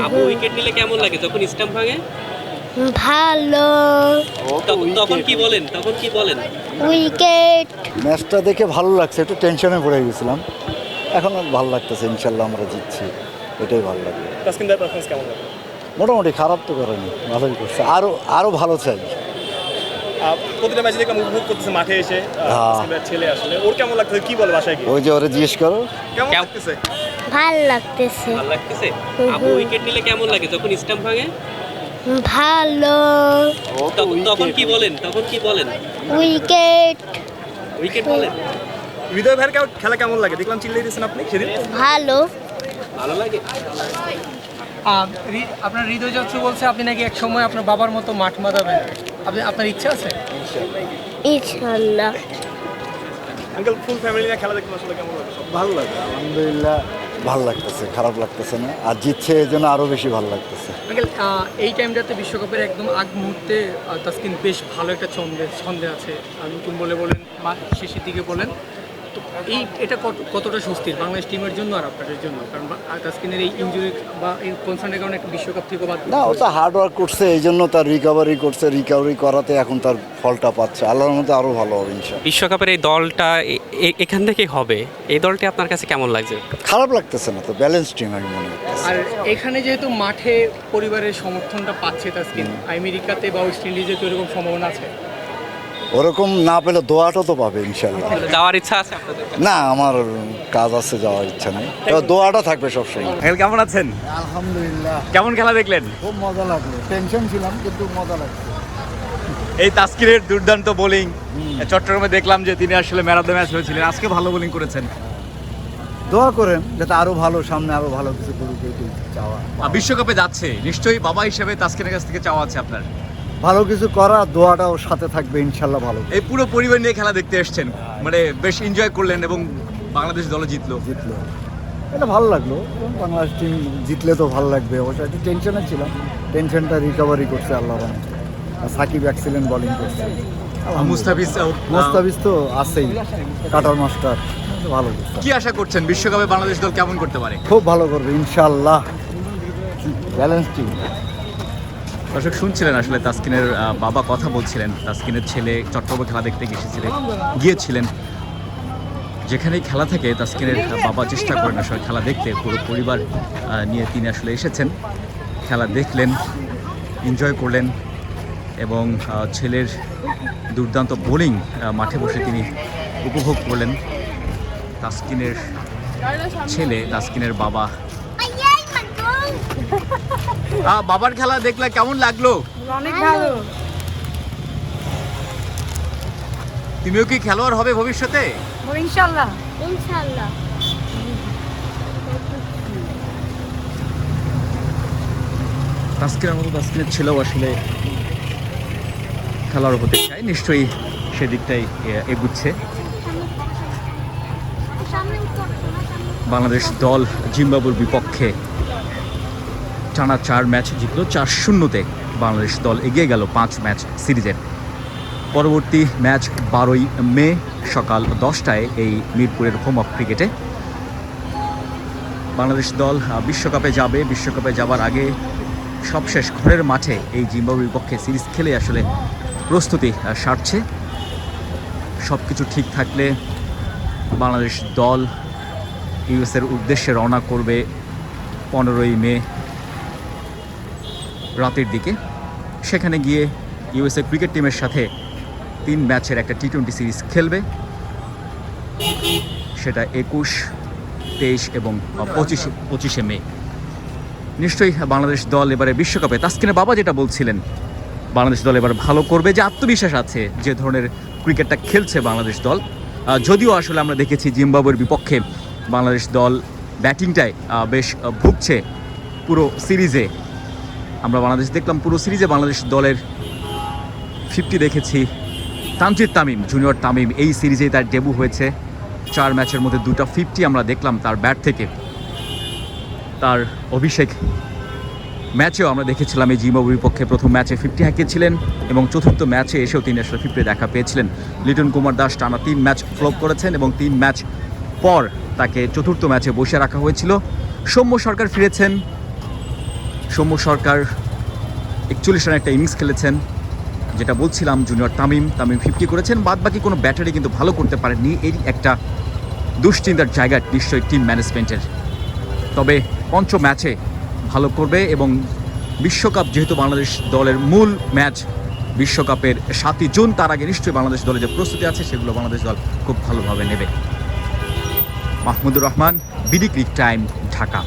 Abu wicket নিলে কেমন লাগে? যখন স্টাম্প ভাঙে? ভালো। তখন তখন কি বলেন? তখন কি বলেন? উইকেট ম্যাচটা দেখে ভালো লাগছে একটু টেনশনে পড়ে গেছিলাম। এখন ভালো লাগতেছে ইনশাল্লাহ আমরা জিতছি। এটাই ভালো লাগে তাসকিন ভাইয়ের কেমন লাগে? মোটামুটি খারাপ তো করেনি ভালোই করছে। আরও আরও ভালো চাই। প্রতিটা ম্যাচে দেখলাম উপভোগ করতেছে মাঠে এসে। হ্যাঁ। ছেলে আসলে। ওর কেমন লাগতেছে? কি বলে বাসায় গিয়ে? ওই যে ওরা জিজ্ঞেস করো। কেমন কেমন- লাগতেছে? ভালো লাগতেছে। ভালো লাগতেছে? আবু উইকেট নিলে কেমন লাগে যখন স্টাম্প ভাঙে? ভালো। তখন তখন কি বলেন? তখন কি বলেন? উইকেট উইকেট বলেন। হৃদয় ভাইয়ের কেমন- খেলা কেমন লাগে? দেখলাম চিল্লাই দিয়েছেন আপনি সেদিন ভালো। ভালো লাগে? আপনার হৃদয় যাত্রী বলছে আপনি নাকি এক সময় আপনার বাবার মতো মাঠ মাদাবেন আপনি আপনার ইচ্ছা আছে? ইনশাল্লাহ আঙ্কেল ফুল ফ্যামিলি নিয়ে খেলা দেখতে আসলে কেমন লাগে? ভালো লাগে আলহামদুলিল্লাহ। ভালো লাগতেছে, খারাপ লাগতেছে না। আর জিতছে এই জন্য আরও বেশি ভালো লাগতেছে। এই টাইমটাতে বিশ্বকাপের একদম আগ মুহূর্তে তাসকিন বেশ ভালো একটা ছন্দে ছন্দে আছে। নতুন বলে বলেন শেষের দিকে বলেন। তো এই এটা কত- কতটা স্বস্তির বাংলাদেশ টিমের জন্য আর আপনাদের জন্য? কারণ তাসকিনের এই ইঞ্জুরি বা এই কনসার্নের কারণে একটা বিশ্বকাপ থেকে বাদ না ও তো হার্ড ওয়ার্ক করছে এই জন্য তার রিকভারি করছে রিকভারি করাতে এখন তার ফলটা পাচ্ছে। আল্লাহর মধ্যে আরও ভালো হবে ইনশাল্লাহ বিশ্বকাপের এই দলটা এখান থেকেই হবে। এই দলটি আপনার কাছে কেমন লাগছে? খারাপ লাগতেছে না তো ব্যালেন্স টিম আমি মনে করি আর এখানে যেহেতু মাঠে পরিবারের সমর্থনটা পাচ্ছে তাসকিন আমেরিকাতে বা ওয়েস্ট ইন্ডিজে তো এরকম সম্ভাবনা আছে? ওরকম না পেলে দোয়াটা তো পাবে ইনশাল্লাহ যাওয়ার ইচ্ছা আছে না আমার কাজ আছে যাওয়ার ইচ্ছা নেই। তবে দোয়াটা থাকবে সবসময়। আঙ্কেল কেমন আছেন? আলহামদুলিল্লাহ। কেমন খেলা দেখলেন? খুব মজা লাগল। টেনশন ছিলাম কিন্তু মজা লাগছে। এই তাসকিনের দুর্দান্ত বোলিং চট্টগ্রামে দেখলাম যে তিনি আসলে ম্যান অফ দ্য ম্যাচ হয়েছিলেন। আজকে ভালো বোলিং করেছেন। দোয়া করেন যাতে আরও ভালো সামনে আরও ভালো কিছু করুক চাওয়া। আর বিশ্বকাপে যাচ্ছে। নিশ্চয়ই বাবা হিসেবে তাসকিনের কাছ থেকে চাওয়া আছে আপনার। ভালো কিছু করা দোয়াটা ওর সাথে থাকবে ইনশাল্লাহ ভালো। এই পুরো পরিবার নিয়ে খেলা দেখতে এসছেন। মানে বেশ এনজয় করলেন এবং বাংলাদেশ দলে জিতলো। জিতলো। এটা ভালো লাগল। বাংলাদেশ টিম জিতলে তো ভালো লাগবে। অবশ্যই একটু টেনশনে ছিলাম। টেনশনটা রিকভারি করছে আল্লাহ সাকিব এক্সিলেন্ট বোলিং করছে। আর মুস্তাফিজ তো আছেই। Cutter master. ভালো কি আশা করছেন? বিশ্বকাপে বাংলাদেশ দল কেমন করতে পারে? খুব ভালো করবে ইনশাল্লাহ। ব্যালেন্স টিম দর্শক, শুনছিলেন আসলে তাসকিনের বাবা কথা বলছিলেন। তাসকিনের ছেলে চট্টগ্রামে খেলা দেখতে গিয়েছিলেন গিয়েছিলেন। যেখানেই খেলা থাকে, তাসকিনের বাবা চেষ্টা করেন আসলে খেলা দেখতে। পুরো পরিবার নিয়ে তিনি আসলে এসেছেন। খেলা দেখলেন এনজয় করলেন এবং ছেলের দুর্দান্ত বোলিং মাঠে বসে তিনি উপভোগ করলেন। তাসকিনের ছেলে, তাসকিনের বাবা বাবার খেলা দেখলে কেমন লাগল? অনেক ভালো। তুমিও কি খেলোয়াড় হবে ভবিষ্যতে? ইনশাল্লাহ। তাস্কিরের মতো তাস্কিরের ছেলেও আসলে খেলোয়াড় হতে চায়। নিশ্চয়ই সেদিকটাই এগুচ্ছে। বাংলাদেশ দল জিম্বাবুর বিপক্ষে টানা চার ম্যাচ জিতলো, চার শূন্যতে বাংলাদেশ দল এগিয়ে গেল পাঁচ ম্যাচ সিরিজের পরবর্তী ম্যাচ বারোই মে সকাল দশটায় এই মিরপুরের হোম অফ ক্রিকেটে বাংলাদেশ দল বিশ্বকাপে যাবে। বিশ্বকাপে যাবার আগে সবশেষ ঘরের মাঠে এই জিম্বাবুর বিপক্ষে সিরিজ খেলে আসলে প্রস্তুতি সারছে। সব কিছু ঠিক থাকলে বাংলাদেশ দল ইউএসের উদ্দেশ্যে রওনা করবে পনেরোই মে রাতের দিকে। সেখানে গিয়ে ইউএসএ ক্রিকেট টিমের সাথে তিন ম্যাচের একটা টি টোয়েন্টি সিরিজ খেলবে। সেটা একুশ, তেইশ এবং পঁচিশে পঁচিশে মে। নিশ্চয়ই বাংলাদেশ দল এবারে বিশ্বকাপে। তাস্কিনের বাবা যেটা বলছিলেন, বাংলাদেশ দল এবার ভালো করবে। যে আত্মবিশ্বাস আছে, যে ধরনের ক্রিকেটটা খেলছে বাংলাদেশ দল। যদিও আসলে আমরা দেখেছি জিম্বাবুয়ের বিপক্ষে বাংলাদেশ দল ব্যাটিংটায় বেশ ভুগছে পুরো সিরিজে। আমরা বাংলাদেশ দেখলাম পুরো সিরিজে বাংলাদেশ দলের ফিফটি দেখেছি। তানজিদ তামিম, জুনিয়র তামিম, এই সিরিজেই তার ডেবু হয়েছে। চার ম্যাচের মধ্যে দুটা ফিফটি আমরা দেখলাম তার ব্যাট থেকে। তার অভিষেক ম্যাচেও আমরা দেখেছিলাম এই জিম্বাবুয়ের বিপক্ষে প্রথম ম্যাচে ফিফটি হাঁকিয়েছিলেন এবং চতুর্থ ম্যাচে এসেও তিনি আসলে ফিফটি দেখা পেয়েছিলেন। লিটন কুমার দাস টানা তিন ম্যাচ ফ্লপ করেছেন এবং তিন ম্যাচ পর তাকে চতুর্থ ম্যাচে বসে রাখা হয়েছিল। সৌম্য সরকার ফিরেছেন। সৌম্য সরকার একচল্লিশ রানের একটা ইনিংস খেলেছেন, যেটা বলছিলাম জুনিয়র তামিম। তামিম ফিফটি করেছেন বাদ বাকি কোনো ব্যাটারি কিন্তু ভালো করতে পারেননি। এই একটা দুশ্চিন্তার জায়গা নিশ্চয়ই টিম ম্যানেজমেন্টের তবে পঞ্চ ম্যাচে ভালো করবে এবং বিশ্বকাপ যেহেতু বাংলাদেশ দলের মূল ম্যাচ বিশ্বকাপের সাতই জুন, তার আগে নিশ্চয়ই বাংলাদেশ দলের যে প্রস্তুতি আছে, সেগুলো বাংলাদেশ দল খুব ভালোভাবে নেবে। Mahmudur Rahman BD cric time Dhaka.